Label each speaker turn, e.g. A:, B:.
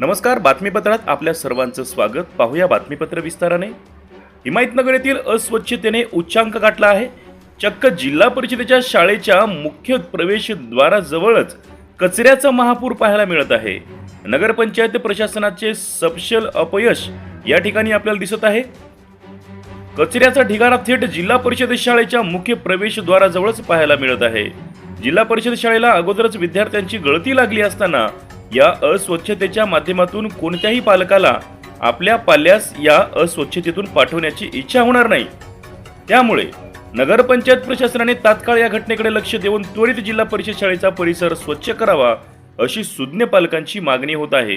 A: नमस्कार बातमीपत्रात आपल्या सर्वांचं स्वागत. पाहूया बातमीपत्र विस्ताराने. हिमायतनगर येथील अस्वच्छतेने उच्चांक गाठला आहे. चक्क जिल्हा परिषदेच्या शाळेच्या मुख्य प्रवेशद्वाराजवळच कचऱ्याचा महापूर पाहायला मिळत आहे. नगरपंचायत प्रशासनाचे सपशल अपयश या ठिकाणी आपल्याला दिसत आहे. कचऱ्याचा ढिगारा थेट जिल्हा परिषद शाळेच्या मुख्य प्रवेशद्वाराजवळच पाहायला मिळत आहे. जिल्हा परिषद शाळेला अगोदरच विद्यार्थ्यांची गळती लागली असताना या अस्वच्छतेच्या माध्यमातून कोणत्याही पालकाला आपल्या पाल्यास या अस्वच्छतेतून पाठवण्याची इच्छा होणार नाही. त्यामुळे नगरपंचायत प्रशासनाने तात्काळ या घटनेकडे लक्ष देऊन त्वरित जिल्हा परिषद शाळेचा परिसर स्वच्छ करावा अशी सुज्ञ पालकांची मागणी होत आहे.